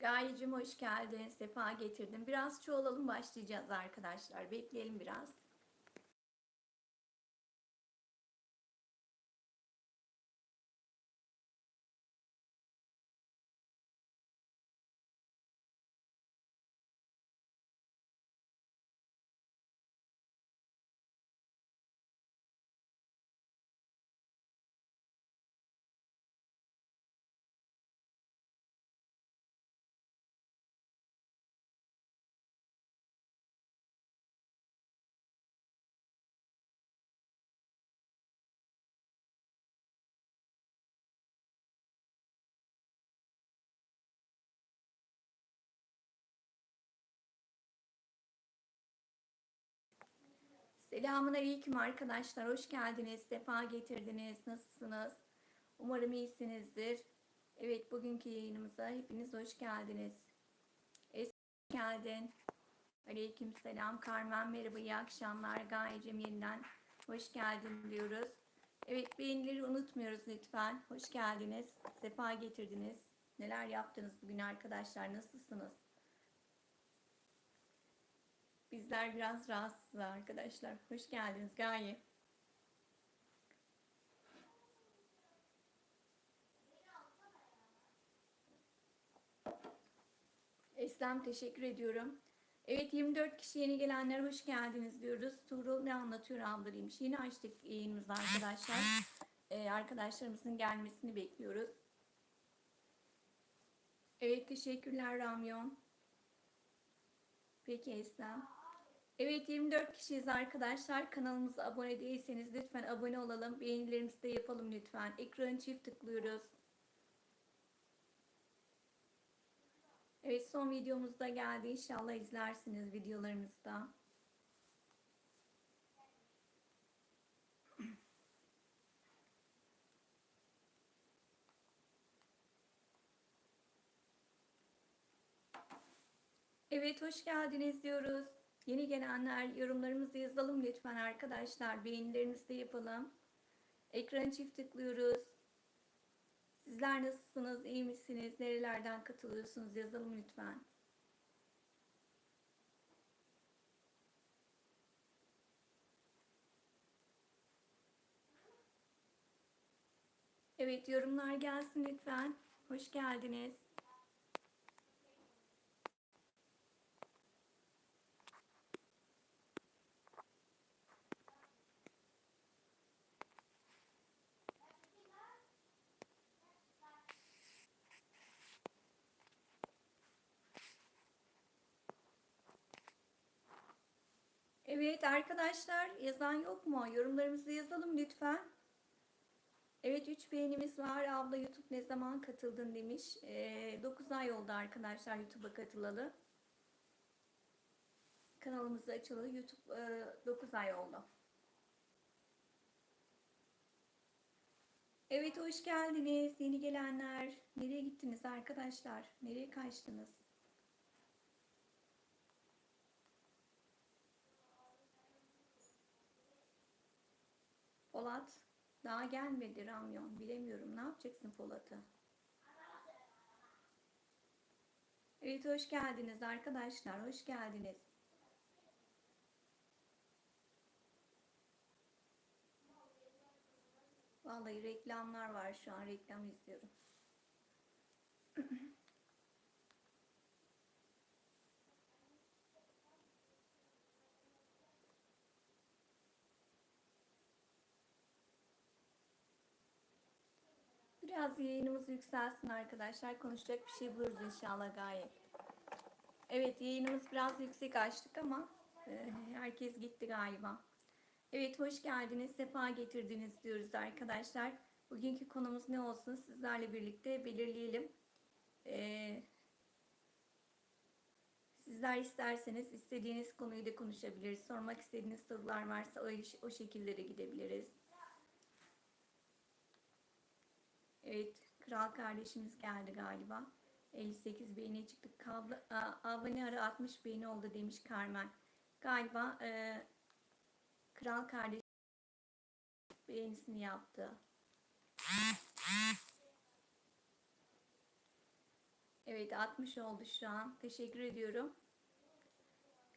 Gayecim hoş geldin. Sefa getirdim. Biraz çoğalalım başlayacağız arkadaşlar. Bekleyelim biraz. Selamun Aleyküm arkadaşlar. Hoş geldiniz. Sefa getirdiniz. Nasılsınız? Umarım iyisinizdir. Evet bugünkü yayınımıza hepiniz hoş geldiniz. Es geldin. Aleyküm selam. Carmen merhaba. iyi akşamlar. Gayecim yeniden hoş geldin diyoruz. Evet beğenileri unutmuyoruz lütfen. Hoş geldiniz. Sefa getirdiniz. Neler yaptınız bugün arkadaşlar? Nasılsınız? Bizler biraz rahatsız arkadaşlar. Hoş geldiniz Gaye. Eslem teşekkür ediyorum. Evet 24 kişi yeni gelenler hoş geldiniz diyoruz. Tuğrul ne anlatıyor ablarıymış. Yeni açtık yayınımızı arkadaşlar. Ee, arkadaşlarımızın gelmesini bekliyoruz. Evet teşekkürler Ramyon. Peki Eslem. Evet 24 kişiyiz arkadaşlar. Kanalımıza abone değilseniz lütfen abone olalım. Beğenilerimizi de yapalım lütfen. Ekranı çift tıklıyoruz. Evet son videomuz da geldi. İnşallah izlersiniz videolarımızda. Evet hoş geldiniz diyoruz. Yeni gelenler yorumlarımızı yazalım lütfen arkadaşlar. Beğenilerimizi de yapalım. Ekranı çift tıklıyoruz. Sizler nasılsınız? İyi misiniz? Nerelerden katılıyorsunuz? Yazalım lütfen. Evet yorumlar gelsin lütfen. Hoş geldiniz. Evet arkadaşlar yazan yok mu? Yorumlarımızı yazalım lütfen. Evet 3 beğenimiz var. Abla YouTube ne zaman katıldın demiş. E, 9 ay oldu arkadaşlar YouTube'a katılalı. Kanalımızı açılalı YouTube e, 9 ay oldu. Evet hoş geldiniz yeni gelenler. Nereye gittiniz arkadaşlar? Nereye kaçtınız? Polat daha gelmedi Ramyon. Bilemiyorum. Ne yapacaksın Polat'ı? Evet hoş geldiniz arkadaşlar. Hoş geldiniz. Vallahi reklamlar var şu an. Reklam izliyorum. Biraz yayınımız yükselsin arkadaşlar. Konuşacak bir şey buluruz inşallah gayet. Evet yayınımız biraz yüksek açtık ama e, herkes gitti galiba. Evet hoş geldiniz, sefa getirdiniz diyoruz arkadaşlar. Bugünkü konumuz ne olsun sizlerle birlikte belirleyelim. Ee, sizler isterseniz istediğiniz konuyu da konuşabiliriz. Sormak istediğiniz sorular varsa o, o şekilde de gidebiliriz. Evet, kral kardeşimiz geldi galiba. 58 beğeni çıktık. Kablo, abone ara 60 beğeni oldu demiş Carmen. Galiba e, kral kardeş beğenisini yaptı. Evet 60 oldu şu an. Teşekkür ediyorum.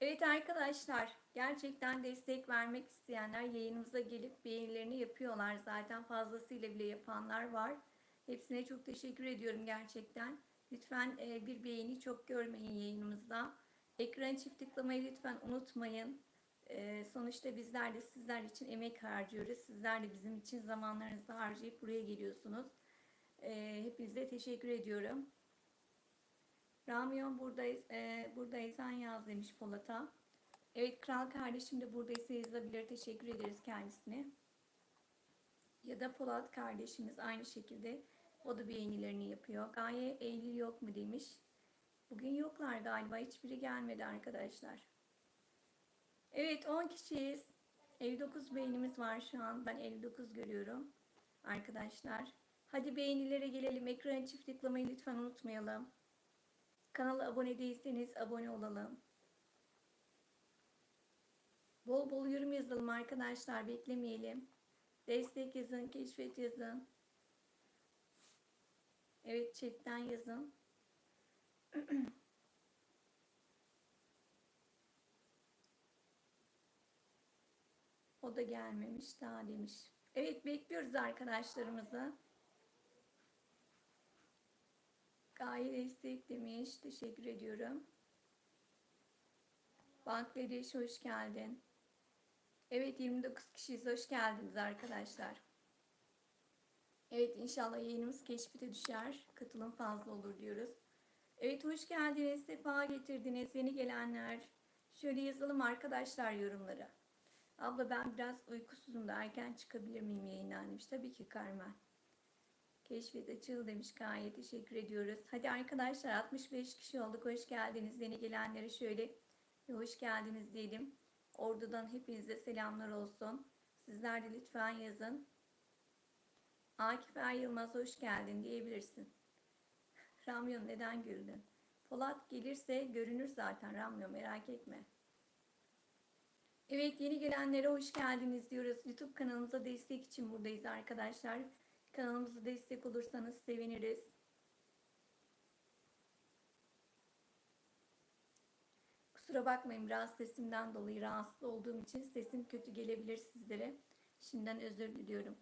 Evet arkadaşlar gerçekten destek vermek isteyenler yayınımıza gelip beğenilerini yapıyorlar. Zaten fazlasıyla bile yapanlar var. Hepsine çok teşekkür ediyorum gerçekten. Lütfen e, bir beğeni çok görmeyin yayınımızda. Ekran çift tıklamayı lütfen unutmayın. E, sonuçta bizler de sizler için emek harcıyoruz. Sizler de bizim için zamanlarınızı harcayıp buraya geliyorsunuz. E, hepinize teşekkür ediyorum. Ramyon buradayız, e, buradaysan yaz demiş Polat'a. Evet kral kardeşim de buradaysa yazabilir. Teşekkür ederiz kendisine. Ya da Polat kardeşimiz aynı şekilde o da beğenilerini yapıyor. Gaye Eylül yok mu demiş. Bugün yoklar galiba. Hiçbiri gelmedi arkadaşlar. Evet 10 kişiyiz. 59 beğenimiz var şu an. Ben 59 görüyorum. Arkadaşlar. Hadi beğenilere gelelim. Ekranı çift tıklamayı lütfen unutmayalım. Kanala abone değilseniz abone olalım. Bol bol yorum yazalım arkadaşlar. Beklemeyelim. Destek yazın, keşfet yazın. Evet chatten yazın. o da gelmemiş daha demiş. Evet bekliyoruz arkadaşlarımızı. Gaye destek demiş. Teşekkür ediyorum. Bangladeş hoş geldin. Evet 29 kişiyiz. Hoş geldiniz arkadaşlar. Evet inşallah yayınımız keşfete düşer. Katılım fazla olur diyoruz. Evet hoş geldiniz. Sefa getirdiniz. Yeni gelenler. Şöyle yazalım arkadaşlar yorumları. Abla ben biraz uykusuzum da erken çıkabilir miyim yayından demiş. Tabii ki Carmen. Keşfet açıl demiş Gaye. Teşekkür ediyoruz. Hadi arkadaşlar 65 kişi olduk. Hoş geldiniz. Yeni gelenlere şöyle hoş geldiniz diyelim. Ordu'dan hepinize selamlar olsun. Sizler de lütfen yazın. Akif Er Yılmaz hoş geldin diyebilirsin. Ramyon neden güldün? Polat gelirse görünür zaten Ramyon merak etme. Evet yeni gelenlere hoş geldiniz diyoruz. YouTube kanalımıza destek için buradayız arkadaşlar. Kanalımıza destek olursanız seviniriz. Kusura bakmayın biraz sesimden dolayı rahatsız olduğum için sesim kötü gelebilir sizlere. Şimdiden özür diliyorum.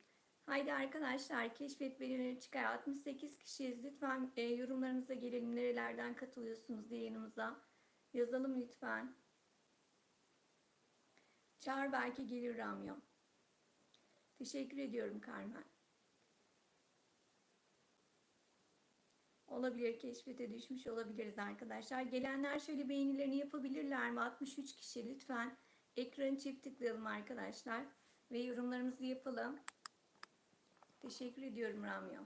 Haydi arkadaşlar keşfet belirleri çıkar. 68 kişiyiz. Lütfen e, yorumlarınıza gelelim. Nerelerden katılıyorsunuz diye yanımıza. Yazalım lütfen. Çağır belki gelir Ramyon. Teşekkür ediyorum Carmen. Olabilir keşfete düşmüş olabiliriz arkadaşlar. Gelenler şöyle beğenilerini yapabilirler mi? 63 kişi lütfen ekranı çift tıklayalım arkadaşlar. Ve yorumlarımızı yapalım. Teşekkür ediyorum Ramyo.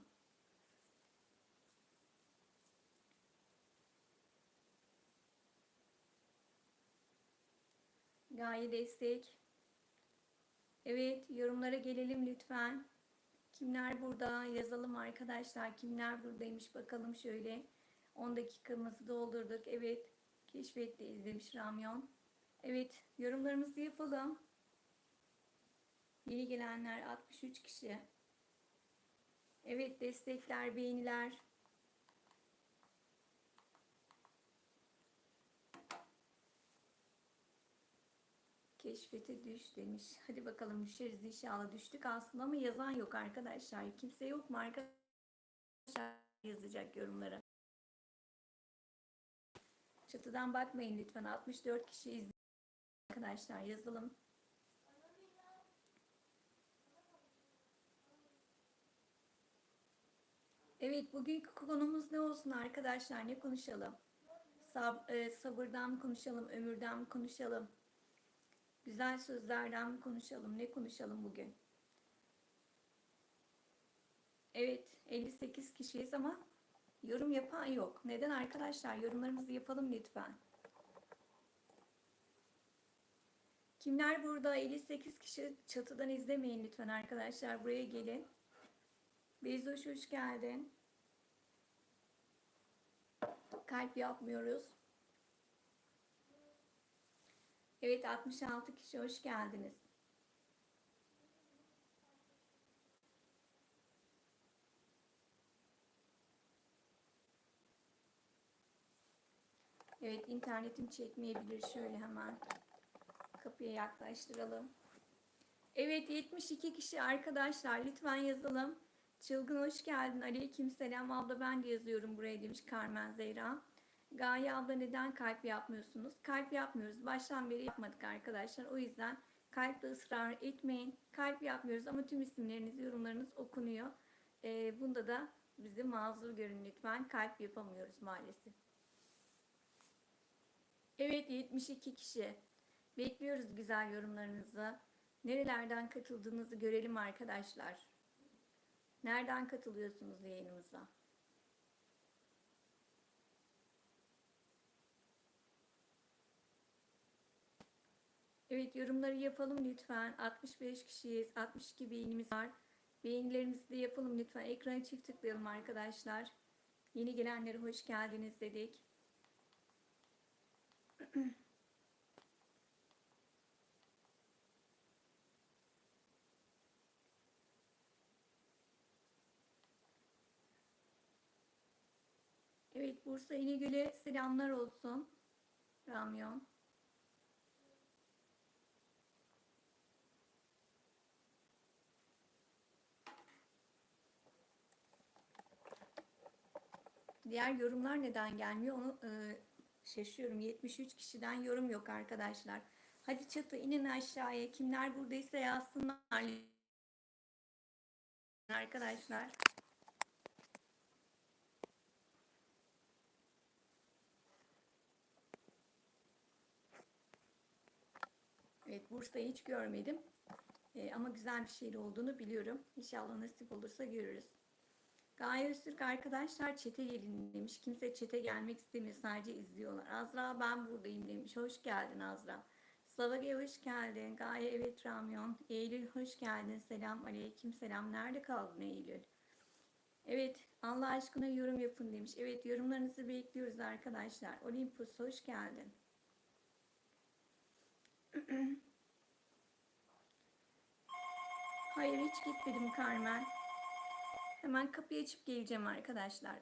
Gaye destek. Evet yorumlara gelelim lütfen. Kimler burada yazalım arkadaşlar. Kimler buradaymış bakalım şöyle. 10 dakikamızı doldurduk. Evet keşfette izlemiş Ramyon. Evet yorumlarımızı yapalım. Yeni gelenler 63 kişi. Evet destekler, beğeniler. Keşfete düş demiş. Hadi bakalım düşeriz inşallah. Düştük aslında ama yazan yok arkadaşlar. Kimse yok mu arkadaşlar yazacak yorumlara. Çatıdan bakmayın lütfen. 64 kişi izliyor arkadaşlar. Yazalım. Evet bugünkü konumuz ne olsun arkadaşlar? Ne konuşalım? Sab e, sabırdan mı konuşalım? Ömürden mi konuşalım? Güzel sözlerden mi konuşalım? Ne konuşalım bugün? Evet 58 kişiyiz ama yorum yapan yok. Neden arkadaşlar? Yorumlarımızı yapalım lütfen. Kimler burada? 58 kişi çatıdan izlemeyin lütfen arkadaşlar. Buraya gelin. Bezoş hoş geldin. Kalp yapmıyoruz. Evet 66 kişi hoş geldiniz. Evet internetim çekmeyebilir. Şöyle hemen kapıya yaklaştıralım. Evet 72 kişi arkadaşlar lütfen yazalım. Çılgın hoş geldin. Aleyküm selam abla ben de yazıyorum buraya demiş Carmen Zeyra. Gaye abla neden kalp yapmıyorsunuz? Kalp yapmıyoruz. Baştan beri yapmadık arkadaşlar. O yüzden kalple ısrar etmeyin. Kalp yapmıyoruz ama tüm isimleriniz, yorumlarınız okunuyor. Ee, bunda da bizi mazur görün lütfen. Kalp yapamıyoruz maalesef. Evet 72 kişi. Bekliyoruz güzel yorumlarınızı. Nerelerden katıldığınızı görelim arkadaşlar. Nereden katılıyorsunuz yayınımıza? Evet yorumları yapalım lütfen. 65 kişiyiz. 62 beğenimiz var. Beğenilerimizi de yapalım lütfen. Ekrana çift tıklayalım arkadaşlar. Yeni gelenlere hoş geldiniz dedik. Evet Bursa İnegöl'e selamlar olsun. Ramyon. Diğer yorumlar neden gelmiyor onu e, şaşıyorum. 73 kişiden yorum yok arkadaşlar. Hadi çatı inin aşağıya. Kimler buradaysa yazsınlar. Arkadaşlar. Evet Bursa'yı hiç görmedim. E, ama güzel bir şehir olduğunu biliyorum. İnşallah nasip olursa görürüz. Gaye Öztürk arkadaşlar çete gelin demiş. Kimse çete gelmek istemiyor. Sadece izliyorlar. Azra ben buradayım demiş. Hoş geldin Azra. Savage hoş geldin. Gaye evet Ramyon. Eylül hoş geldin. Selam aleyküm selam. Nerede kaldın Eylül? Evet Allah aşkına yorum yapın demiş. Evet yorumlarınızı bekliyoruz arkadaşlar. Olympus hoş geldin. Hayır hiç gitmedim Carmen. Hemen kapıyı açıp geleceğim arkadaşlar.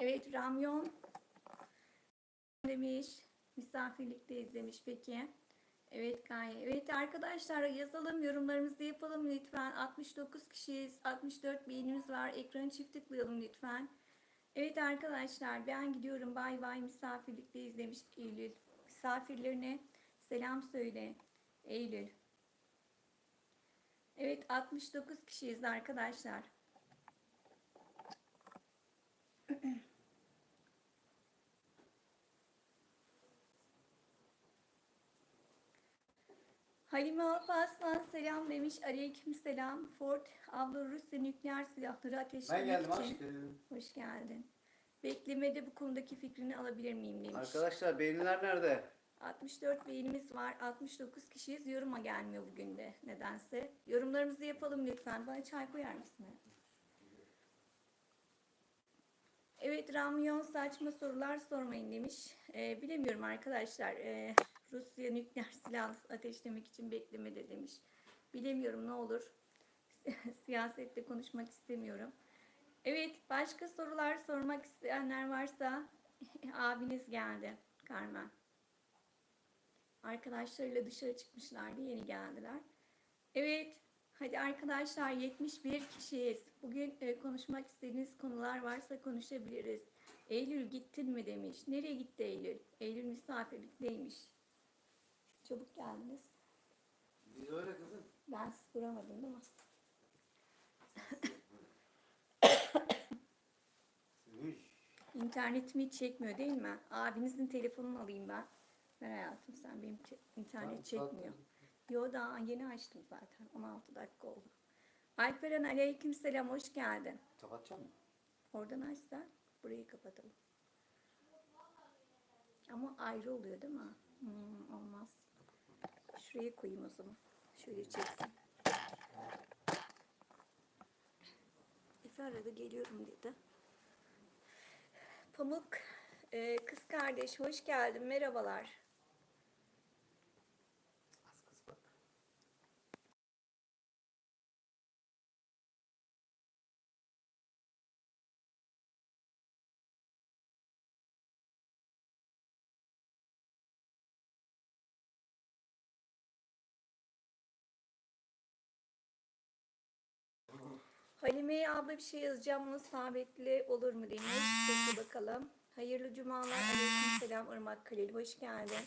Evet Ramyon demiş. Misafirlikte izlemiş peki. Evet Gaye. Evet arkadaşlar yazalım yorumlarımızı yapalım lütfen. 69 kişiyiz. 64 beğenimiz var. Ekranı çift tıklayalım lütfen. Evet arkadaşlar ben gidiyorum. Bay bay misafirlikte izlemiş Eylül. Misafirlerine selam söyle. Eylül. Evet 69 kişiyiz arkadaşlar. Halime Alparslan selam demiş. Aleyküm selam. Ford abla Rusya nükleer silahları ateşlemek Ben geldim için. aşkım. Hoş geldin. Beklemede bu konudaki fikrini alabilir miyim demiş. Arkadaşlar beğeniler nerede? 64 beğenimiz var. 69 kişiyiz. Yoruma gelmiyor bugün de nedense. Yorumlarımızı yapalım lütfen. Bana çay koyar mısın? Evet Ramyon saçma sorular sormayın demiş. Ee, bilemiyorum arkadaşlar. Ee, Rusya nükleer silah ateşlemek için beklemede demiş. Bilemiyorum ne olur. Siyasette konuşmak istemiyorum. Evet başka sorular sormak isteyenler varsa abiniz geldi Carmen. Arkadaşlarıyla dışarı çıkmışlardı yeni geldiler. Evet hadi arkadaşlar 71 kişiyiz. Bugün e, konuşmak istediğiniz konular varsa konuşabiliriz. Eylül gittin mi demiş. Nereye gitti Eylül? Eylül misafirlikteymiş. Çabuk geldiniz. Biz öyle kızım. Ben siz duramadım değil mi? İnternetimi hiç çekmiyor değil mi? Abinizin telefonunu alayım ben. Ver hayatım sen benim te- internet Tamam, çekmiyor. Yo daha yeni açtım zaten. 16 dakika oldu. Alperen aleyküm selam hoş geldin. Kapatacak mısın? Oradan açsa burayı kapatalım. Ama ayrı oluyor değil mi? Hmm, olmaz. Şuraya koyayım o zaman. Şöyle çeksin. Efe arada geliyorum dedi. Pamuk, e, kız kardeş hoş geldin. Merhabalar. Halime abla bir şey yazacağım onu sabitli olur mu demiş. Peki bakalım. Hayırlı cumalar. Aleyküm selam Irmak Kalil. Hoş geldin.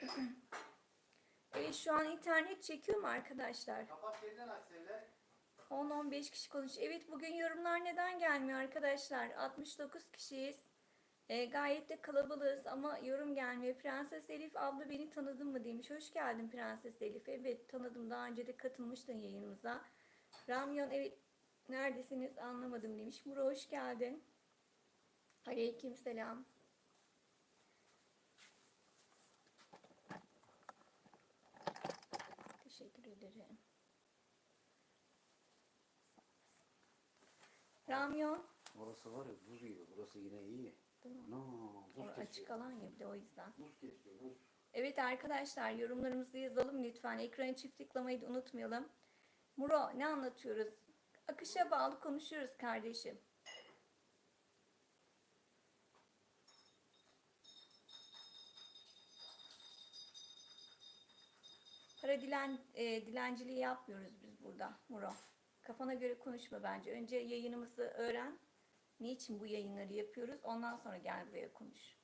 Evet şu an internet çekiyor mu arkadaşlar? Kapat yeniden aç Sevilay. 10-15 kişi konuş. Evet bugün yorumlar neden gelmiyor arkadaşlar? 69 kişiyiz. E, gayet de kalabalığız ama yorum gelmiyor. Prenses Elif abla beni tanıdın mı demiş. Hoş geldin Prenses Elif. Evet tanıdım. Daha önce de katılmıştın yayınımıza. Ramyon evet neredesiniz anlamadım demiş. Muro hoş geldin. Aleyküm selam. Teşekkür ederim. Ramyon. Orası var ya buz gibi. Burası yine iyi. Değil mi? No, buz Açık alan ya bir de o yüzden. Buz kesiyor buz. Evet arkadaşlar yorumlarımızı yazalım lütfen. Ekranı çift tıklamayı da unutmayalım. Muro ne anlatıyoruz? Akışa bağlı konuşuyoruz kardeşim. Para dilen, e, dilenciliği yapmıyoruz biz burada Muro. Kafana göre konuşma bence. Önce yayınımızı öğren. Niçin bu yayınları yapıyoruz? Ondan sonra gel buraya konuş.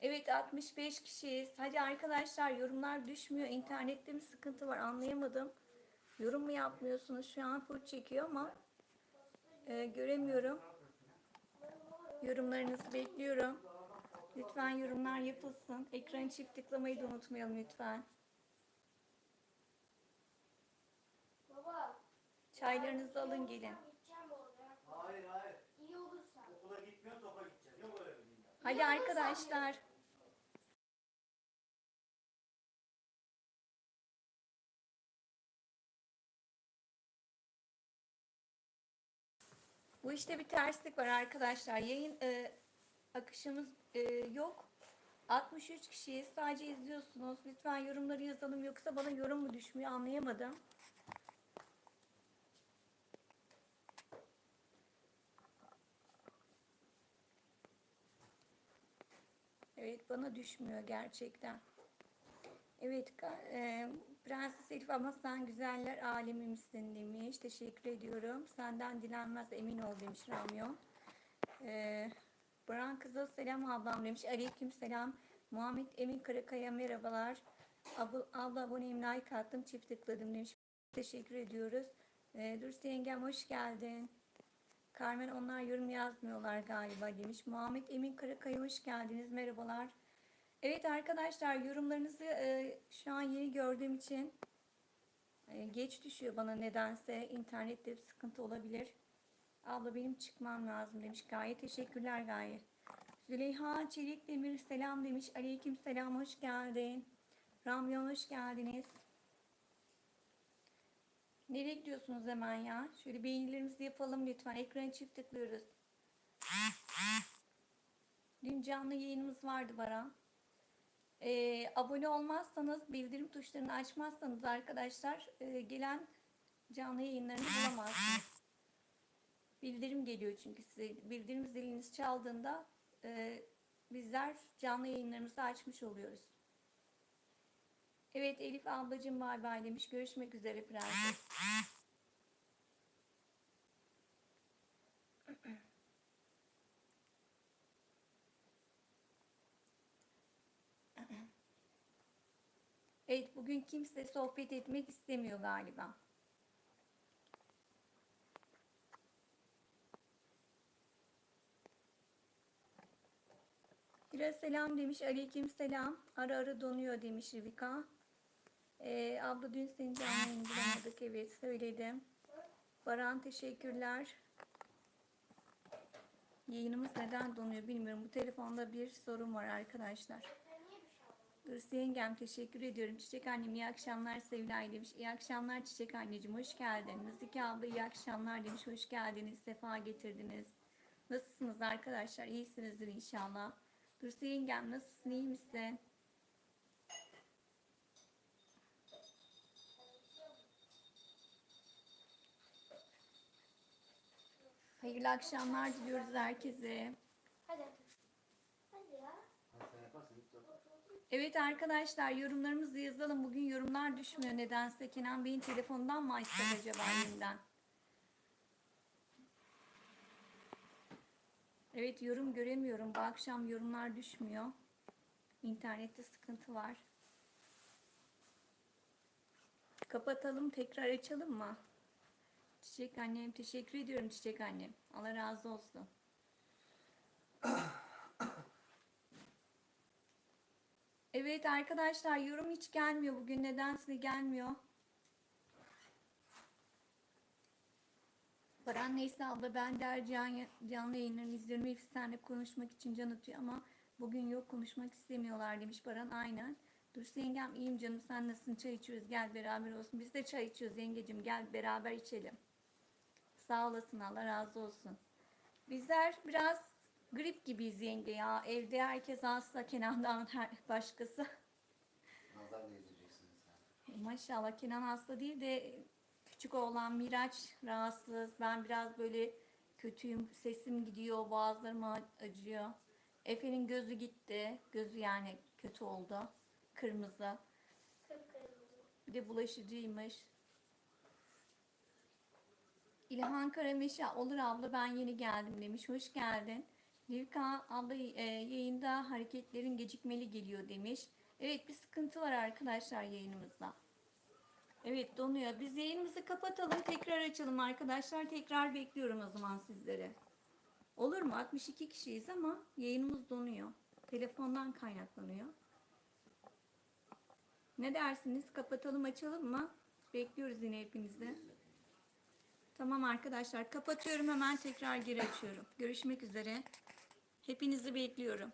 Evet 65 kişiyiz. Hadi arkadaşlar yorumlar düşmüyor. İnternette mi sıkıntı var anlayamadım. Yorum mu yapmıyorsunuz? Şu an full çekiyor ama e, göremiyorum. Yorumlarınızı bekliyorum. Lütfen yorumlar yapılsın. Ekranı çift tıklamayı da unutmayalım lütfen. Baba. Çaylarınızı alın gelin. Gideceğim orada. Hayır hayır. İyi olursa. Okula gitmiyor topa gideceğiz. Yok öyle bir dünya. Hadi arkadaşlar. Bu işte bir terslik var arkadaşlar. Yayın e, akışımız e, yok. 63 kişiyiz. Sadece izliyorsunuz. Lütfen yorumları yazalım. Yoksa bana yorum mu düşmüyor anlayamadım. Evet bana düşmüyor gerçekten. Evet e, Prenses Elif ama sen güzeller alemi misin demiş. Teşekkür ediyorum. Senden dilenmez emin ol demiş Ramyon. E, Buran kıza selam ablam demiş. Aleyküm selam. Muhammed Emin Karakaya merhabalar. Abla, abla aboneyim like attım çift tıkladım demiş. Teşekkür ediyoruz. E, Dürüst yengem hoş geldin. Carmen onlar yorum yazmıyorlar galiba demiş. Muhammed Emin Karakaya hoş geldiniz. Merhabalar. Evet arkadaşlar yorumlarınızı e, şu an yeni gördüğüm için e, geç düşüyor bana nedense. İnternette bir sıkıntı olabilir. Abla benim çıkmam lazım demiş. Gayet teşekkürler gayet. Züleyha Çelik Demir selam demiş. Aleyküm selam hoş geldin. Ramyon hoş geldiniz. Nereye gidiyorsunuz hemen ya? Şöyle beğenilerimizi yapalım lütfen. Ekranı çift tıklıyoruz. Dün canlı yayınımız vardı Baran. Ee, abone olmazsanız, bildirim tuşlarını açmazsanız arkadaşlar e, gelen canlı yayınlarını bulamazsınız. Bildirim geliyor çünkü size. Bildirim ziliniz çaldığında e, bizler canlı yayınlarımızı açmış oluyoruz. Evet Elif ablacığım bay bay demiş. Görüşmek üzere prenses. Evet bugün kimse sohbet etmek istemiyor galiba. Biraz selam demiş. Aleyküm selam. Ara ara donuyor demiş Rivika. Ee, abla dün seni canlı bulamadık. Evet söyledim. Baran teşekkürler. Yayınımız neden donuyor bilmiyorum. Bu telefonda bir sorun var arkadaşlar. Dursu yengem teşekkür ediyorum. Çiçek annem iyi akşamlar Sevilay demiş. İyi akşamlar Çiçek anneciğim hoş geldin. Nazike abla iyi akşamlar demiş. Hoş geldiniz. Sefa getirdiniz. Nasılsınız arkadaşlar? İyisinizdir inşallah. Dursu yengem nasılsın? iyi misin? Hayırlı akşamlar diliyoruz herkese. Hadi. Hadi ya. Evet arkadaşlar yorumlarımızı yazalım. Bugün yorumlar düşmüyor nedense. Kenan Bey'in telefonundan mı açsak acaba yeniden? Evet yorum göremiyorum. Bu akşam yorumlar düşmüyor. İnternette sıkıntı var. Kapatalım tekrar açalım mı? Çiçek annem teşekkür ediyorum Çiçek annem. Allah razı olsun. Evet arkadaşlar yorum hiç gelmiyor bugün nedense gelmiyor. Baran neyse abla ben der can, canlı yayınlarını izliyorum. Hepsi seninle konuşmak için can atıyor ama bugün yok konuşmak istemiyorlar demiş Baran aynen. Dur yengem iyiyim canım sen nasılsın çay içiyoruz gel beraber olsun. Biz de çay içiyoruz yengecim gel beraber içelim. Sağ olasın Allah razı olsun. Bizler biraz grip gibiyiz yenge ya. Evde herkes hasta Kenan'dan her başkası. Nazar değdireceksin sen. Maşallah Kenan hasta değil de küçük oğlan Miraç rahatsız. Ben biraz böyle kötüyüm. Sesim gidiyor, boğazlarım acıyor. Efe'nin gözü gitti. Gözü yani kötü oldu. Kırmızı. Kıpkırmızı. Bir de bulaşıcıymış. İlhan Karameşa olur abla ben yeni geldim demiş. Hoş geldin. Livka abla e, yayında hareketlerin gecikmeli geliyor demiş. Evet bir sıkıntı var arkadaşlar yayınımızda. Evet donuyor. Biz yayınımızı kapatalım tekrar açalım arkadaşlar. Tekrar bekliyorum o zaman sizleri. Olur mu? 62 kişiyiz ama yayınımız donuyor. Telefondan kaynaklanıyor. Ne dersiniz? Kapatalım açalım mı? Bekliyoruz yine hepinizi. Tamam arkadaşlar kapatıyorum hemen tekrar geri açıyorum. Görüşmek üzere. Hepinizi bekliyorum.